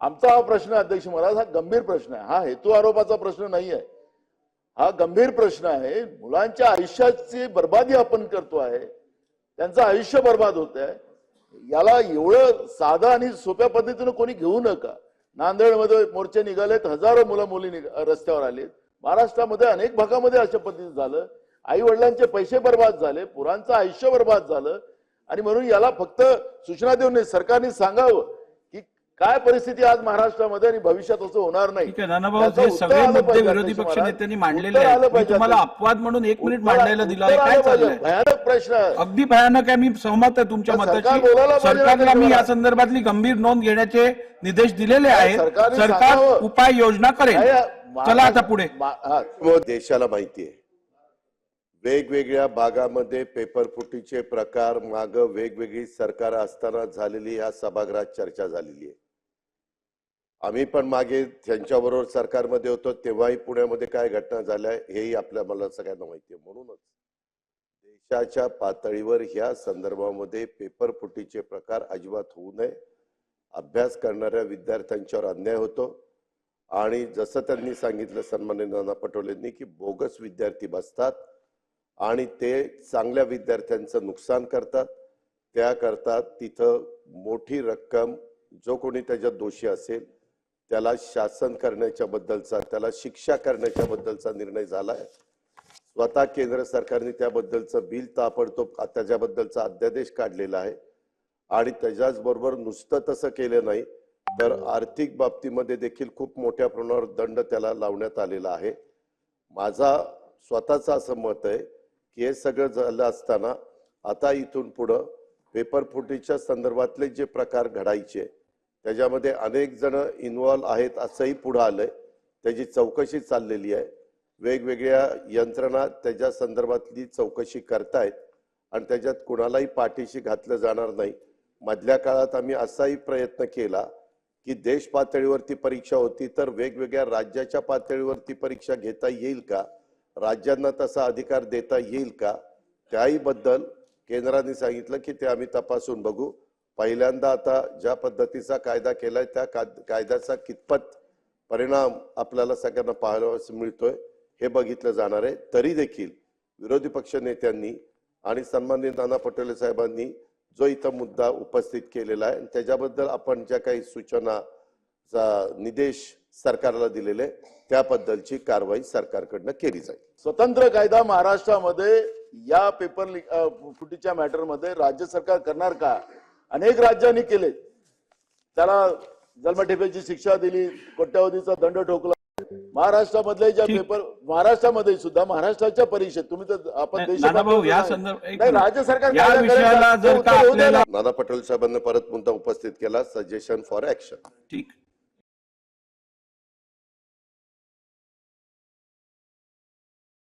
आमचा हा प्रश्न अध्यक्ष महाराज हा गंभीर प्रश्न आहे. हा हेतू आरोपाचा प्रश्न नाही आहे हा गंभीर प्रश्न आहे. मुलांच्या आयुष्याची बर्बादी आपण करतो आहे. त्यांचं आयुष्य बर्बाद होत आहे. याला एवढं साधं आणि सोप्या पद्धतीनं कोणी घेऊ नका. नांदेडमध्ये मोर्चे निघालेत हजारो मुलं मुली निघ- रस्त्यावर आलेत. महाराष्ट्रामध्ये अनेक भागामध्ये अशा पद्धतीने झालं. आई वडिलांचे पैसे बर्बाद झाले पुरांचं आयुष्य बर्बाद झालं. आणि म्हणून याला फक्त सूचना देऊन सरकारने सांगावं. काय परिस्थिती आज महाराष्ट्रामध्ये आणि भविष्यात असं होणार नाही? नानाभाऊ सगळे मुद्दे विरोधी पक्ष. नेत्यांनी मांडलेले तुम्हाला. अपवाद म्हणून एक मिनिट मांडायला दिला काय भयानक प्रश्न. आहे अगदी भयानक आहे मी सहमत आहे तुमच्या मताची सरकारला मी या. संदर्भातली गंभीर नोंद घेण्याचे निर्देश दिलेले आहेत. सरकार. उपाय योजना करेल. चला आता पुढे. हा. देशाला माहिती आहे. वेगवेगळ्या भागामध्ये पेपरफुटीचे प्रकार माग वेगवेगळी सरकार असताना झालेली या सभागृहात चर्चा झालेली आहे. आम्ही पण मागे त्यांच्याबरोबर सरकारमध्ये होतो तेव्हाही पुण्यामध्ये काय घटना झाल्या हेही आपल्या मला सगळ्यांना माहिती आहे. म्हणूनच देशाच्या पातळीवर ह्या संदर्भामध्ये पेपरफुटीचे प्रकार अजिबात होऊ नये. अभ्यास करणाऱ्या विद्यार्थ्यांच्यावर अन्याय होतो. आणि जसं त्यांनी सांगितलं सन्मान्य नाना पटोलेंनी की बोगस विद्यार्थी बसतात आणि ते चांगल्या विद्यार्थ्यांचं नुकसान करतात. त्याकरता तिथं मोठी रक्कम जो कोणी त्याच्यात दोषी असेल त्याला शासन करण्याच्या बद्दलचा त्याला शिक्षा करण्याच्या बद्दलचा निर्णय आहे स्वतः केंद्र सरकारने त्याबद्दलचं बिल ताबडतोब त्याच्याबद्दलचा अध्यादेश काढलेला आहे. आणि त्याच्याच बरोबर नुसतं तसं केलं नाही तर आर्थिक बाबतीमध्ये देखील खूप मोठ्या प्रमाणावर दंड त्याला लावण्यात आलेला आहे. माझा स्वतःचं असं मत आहे की हे सगळं झालं असताना आता इथून पुढं पेपर फुटीच्या संदर्भातले जे प्रकार घडायचे त्याच्यामध्ये अनेक जण इन्व्हॉल्व आहेत असंही पुढं आलंय. त्याची चौकशी चाललेली आहे. वेगवेगळ्या यंत्रणा त्याच्या संदर्भातली चौकशी करतायत आणि त्याच्यात कुणालाही पाठीशी घातलं जाणार नाही. मधल्या काळात आम्ही असाही प्रयत्न केला की देश पातळीवरती परीक्षा होती तर वेगवेगळ्या राज्याच्या पातळीवरती परीक्षा घेता येईल का? राज्यांना तसा अधिकार देता येईल का? त्याही बद्दल केंद्राने सांगितलं की ते आम्ही तपासून बघू. पहिल्यांदा आता ज्या पद्धतीचा कायदा केलाय त्या कायद्याचा कितपत परिणाम आपल्याला सगळ्यांना पाहायला मिळतोय हे बघितलं जाणार आहे. तरी देखील विरोधी पक्ष नेत्यांनी आणि सन्माननीय नाना पटोले साहेबांनी जो इथं मुद्दा उपस्थित केलेला आहे त्याच्याबद्दल आपण ज्या काही सूचना निदेश सरकारला दिलेले त्याबद्दलची कारवाई सरकारकडनं केली जाईल. स्वतंत्र कायदा महाराष्ट्रामध्ये या पेपर फुटीच्या मॅटरमध्ये राज्य सरकार करणार का? अनेक राज्यांनी केले त्याला जन्मठेपेची शिक्षा दिली कोट्यावधीचा दंड ठोकला महाराष्ट्रामधले ज्या. पेपर महाराष्ट्रामध्ये सुद्धा महाराष्ट्राच्या परीक्षेत तुम्ही तर आपण. राज्य सरकार. नाना पटोले साहेबांनी परत मुद्दा उपस्थित केला सजेशन फॉर ऍक्शन ठीक